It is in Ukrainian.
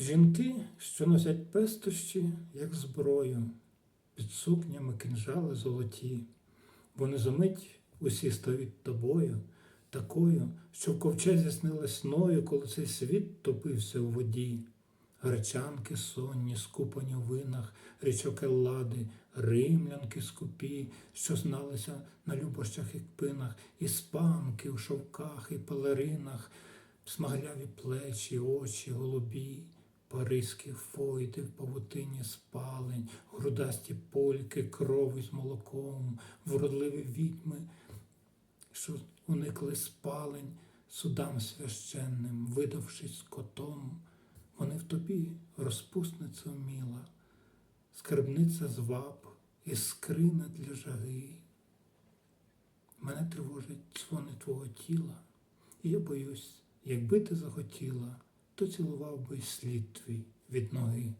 Жінки, що носять пестощі, як зброю, під сукнями кинжали золоті, бо не замить усі стають тобою, такою, що в ковчезі снилась сною, коли цей світ топився у воді. Гречанки сонні, скупані в винах, річок Еллади, римлянки скупі, що зналися на любощах і кпинах, іспанки у шовках і пелеринах, смагляві плечі, очі, голубі, паризькі фойди в павутині спалень, грудасті польки, кров із молоком, вродливі відьми, що уникли спалень судам священним, видавшись котом. Вони в тобі розпусниця вміла, скарбниця зваб і скрина для жаги. Мене тривожить дзвони твого тіла, і я боюсь, якби ти захотіла, то цілував би слід твій від ноги.